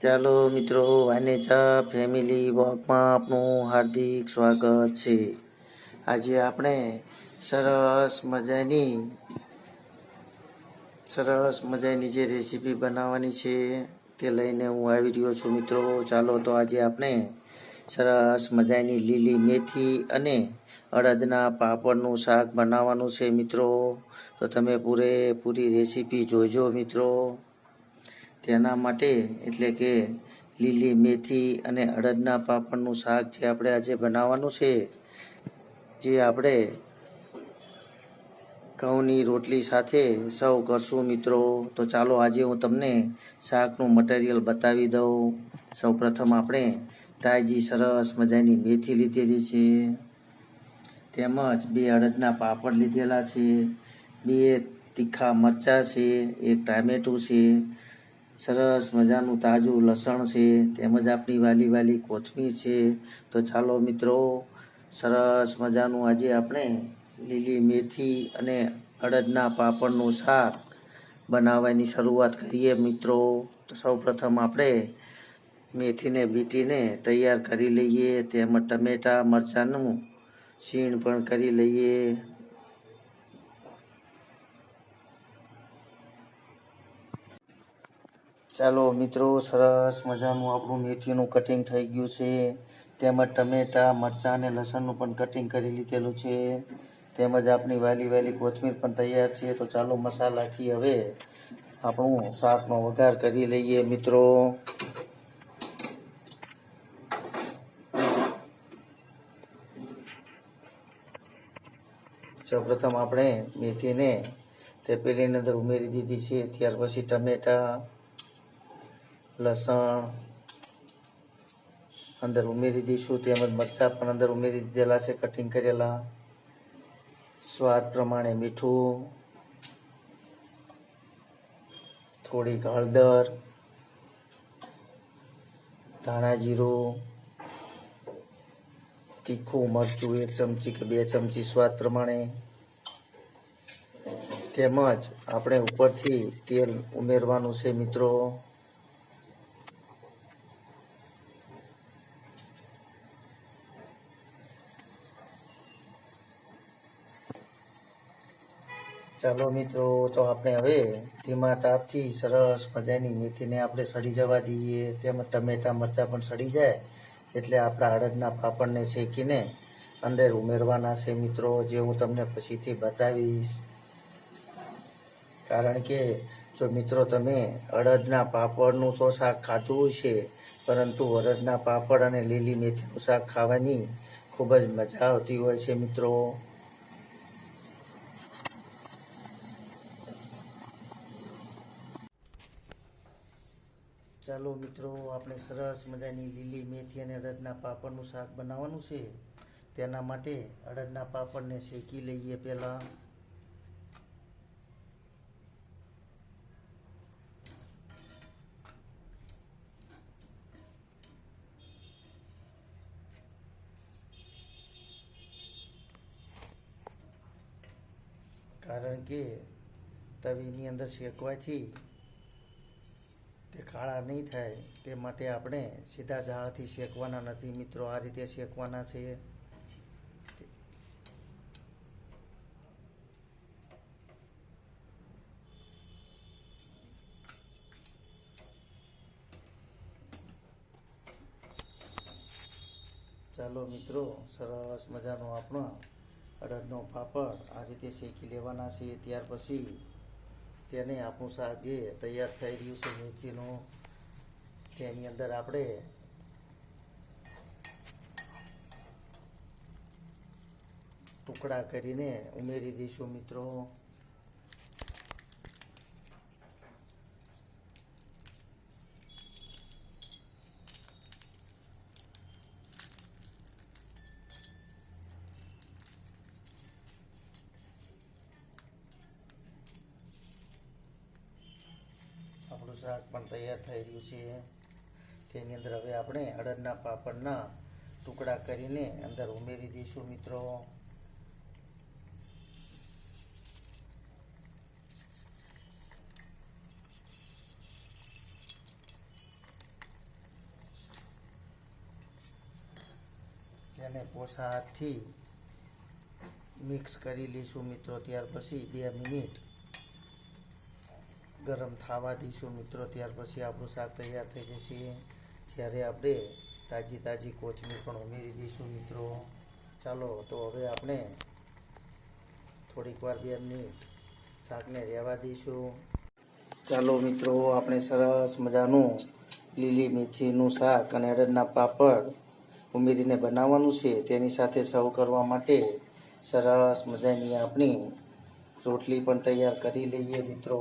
ચાલો મિત્રો વાનેચા ફેમિલી વોકમાં આપનું હાર્દિક સ્વાગત છે. આજે આપણે સરસ મજાની સરસ મજાની જે રેસીપી બનાવવાની છે તે લઈને હું આવી રહ્યો છું મિત્રો. ચાલો તો આજે આપણે સરસ મજાની લીલી મેથી અને અડદના પાપડનું શાક બનાવવાનું છે મિત્રો. તો તમે પૂરેપૂરી રેસીપી જોજો મિત્રો. તેના માટે એટલે કે લીલી મેથી અને અડદના પાપડનું શાક જે આપણે આજે બનાવવાનું છે, જે આપણે ઘઉંની રોટલી સાથે સૌ કરશું મિત્રો. તો ચાલો આજે હું તમને શાકનું મટીરિયલ બતાવી દઉં. સૌ પ્રથમ આપણે તાજી, સરસ મજાની મેથી લીધેલી છે. તેમજ બે અડદના પાપડ લીધેલા છે. બે તીખા મરચાં છે, એક ટામેટું છે. સરસ મજાનું તાજું લસણ છે, તેમજ આપણી વાલી વાલી કોથમીર છે. તો ચાલો મિત્રો, સરસ મજાનું આજે આપણે લીલી મેથી અને અડદના પાપડનું શાક બનાવવાની શરૂઆત કરીએ મિત્રો. તો સૌ પ્રથમ આપણે મેથીને બીટીને તૈયાર કરી લઈએ, તેમજ ટમેટાં, મરચાંનું શીણ પણ કરી લઈએ. ચાલો મિત્રો, સરસ મજાનું આપણું મેથીનું કટિંગ થઈ ગયું છે. તેમજ ટમેટા, મરચાં અને લસણનું પણ કટિંગ કરી લીધેલું છે. તેમજ આપણી વાલી વાલી કોથમીર પણ તૈયાર છે. તો ચાલો મસાલાથી હવે આપણું શાકનો વઘાર કરી લઈએ મિત્રો. સૌપ્રથમ આપણે મેથીને તે પેલીની અંદર ઉમેરી દીધી છે. ત્યાર પછી ટમેટાં લસણ અંદર ઉમેરી દઈશું, તેમજ મરચાં પણ અંદર ઉમેરી દીધેલા છે કટિંગ કરેલા. સ્વાદ પ્રમાણે મીઠું, થોડીક હળદર, ધાણા જીરું, તીખું મરચું એક ચમચી કે બે ચમચી સ્વાદ પ્રમાણે. તેમજ આપણે ઉપરથી તેલ ઉમેરવાનું છે, મિત્રો. ચાલો મિત્રો, તો આપણે હવે ધીમા તાપથી સરસ મજાની મેથીને આપણે સડી જવા દઈએ. તેમજ ટમેટા, મરચાં પણ સડી જાય એટલે આપણા અડદના પાપડને શેકીને અંદર ઉમેરવાના છે મિત્રો, જે હું તમને પછીથી બતાવીશ. કારણ કે જો મિત્રો તમે અડદના પાપડનું તો શાક ખાધું છે પરંતુ અડદના પાપડ અને લીલી મેથીનું શાક ખાવાની ખૂબ જ મજા આવતી હોય છે મિત્રો. ચાલો મિત્રો, આપણે સરસ મજાની લીલી મેથી અને અડદના પાપડનું શાક બનાવવાનું છે. તેના માટે અડદના પાપડને શેકી લઈએ પહેલાં. કારણ કે તવીની અંદર શેકવાથી તે કાળા નહીં થાય, તે માટે આપણે સીધા ઝાડથી શેકવાના નથી. મિત્રો, આ રીતે શેકવાના છે ચાલો મિત્રો, સરસ મજાનો આપણો અડદનો પાપડ આ રીતે શેકી લેવાના છે ત્યાર પછી તેને આપણું શાક જે તૈયાર થઈ રહ્યું છે, મેથીનું તેની અંદર આપણે ટુકડા કરીને ઉમેરી દઈશું મિત્રો. આપણું શાક પણ તૈયાર થઈ રહ્યું છે. તેની અંદર હવે આપણે અડદના પાપડના ટુકડા કરીને અંદર ઉમેરી દઈશું મિત્રો. તેને પોસા હાથથી મિક્સ કરી લઈશું મિત્રો. ત્યાર પછી બે મિનિટ ગરમ થવા દઈશું મિત્રો. ત્યાર પછી આપણું શાક તૈયાર થઈ જશે. જ્યારે આપણે તાજી તાજી કોથમીર પણ ઉમેરી દઈશું મિત્રો. ચાલો, તો હવે આપણે થોડીક વાર બે મિનિટ શાકને રહેવા દઈશું. ચાલો મિત્રો, આપણે સરસ મજાનું લીલી મેથીનું શાક અને અડદના પાપડ ઉમેરીને બનાવવાનું છે. તેની સાથે સર્વ કરવા માટે સરસ મજાની આપણી રોટલી પણ તૈયાર કરી લઈએ મિત્રો.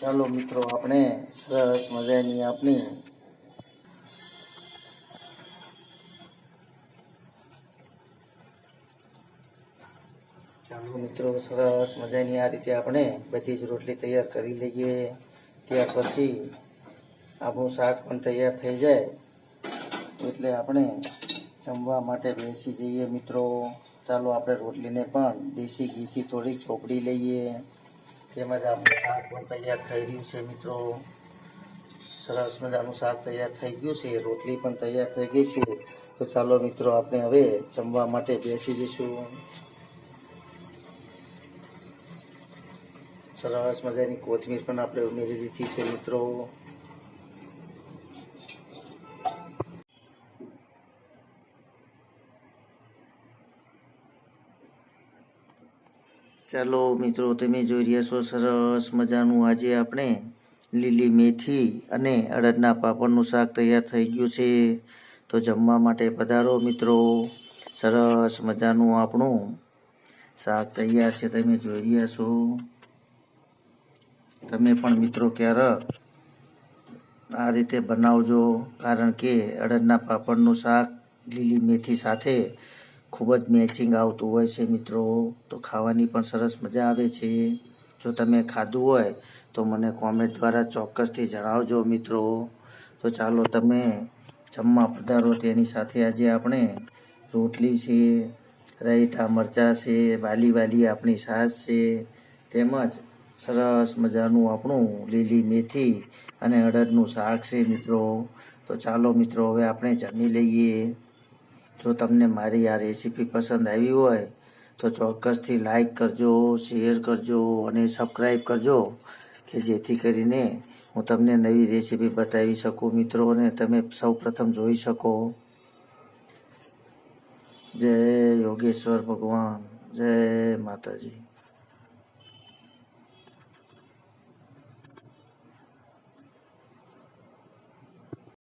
ચાલો મિત્રો, આપણે સરસ મજાની આપણી ચાલો મિત્રો, સરસ મજાની આ રીતે આપણે બધી જ રોટલી તૈયાર કરી લઈએ. ત્યાર પછી આપણું શાક પણ તૈયાર થઈ જાય. એટલે આપણે જમવા માટે બેસી જઈએ મિત્રો. ચાલો આપણે રોટલીને પણ દેશી ઘીથી થોડીક ચોપડી લઈએ. તેમજ આપણું શાક પણ તૈયાર થઈ રહ્યું છે, મિત્રો. સરસ મજાનું શાક તૈયાર થઈ ગયું છે, રોટલી પણ તૈયાર થઈ ગઈ છે. તો ચાલો, મિત્રો, આપણે હવે જમવા માટે બેસી જઈશું. સરસ મજાની કોથમીર પણ આપણે ઉમેરી દીધી છે, મિત્રો. ચાલો મિત્રો, તમે જોઈ રહ્યા છો, સરસ મજાનું આજે આપણે લીલી મેથી અને અડદના પાપડનું શાક તૈયાર થઈ ગયું છે. તો જમવા માટે પધારો મિત્રો, સરસ મજાનું આપણું શાક તૈયાર છે, તમે જોઈ રહ્યા છો. તમે પણ મિત્રો ક્યારેક આ રીતે બનાવજો, કારણ કે અડદના પાપડનું શાક લીલી મેથી સાથે ખૂબ જ મેચિંગ આવતું હોય છે મિત્રો. તો ખાવાની પણ સરસ મજા આવે છે. જો તમે ખાધું હોય, તો મને કોમેન્ટ દ્વારા ચોક્કસથી જણાવજો મિત્રો. તો ચાલો તમે જમવા પધારો. તેની સાથે આજે આપણે રોટલી છે, રાયતા મરચાં છે, વાલી વાલી આપણી સાસ છે, તેમજ સરસ મજાનું આપણું લીલી મેથી અને અડદનું શાક છે મિત્રો. તો ચાલો મિત્રો, હવે આપણે જમી લઈએ. જો તમને મારી આ રેસીપી પસંદ આવી હોય, તો ચોક્કસથી લાઈક કરજો શેર કરજો અને સબસ્ક્રાઈબ કરજો, કે જેથી કરીને હું તમને નવી રેસીપી બતાવી શકું. મિત્રો, અને તમે સૌ પ્રથમ જોઈ શકો. જય યોગેશ્વર ભગવાન, જય માતાજી.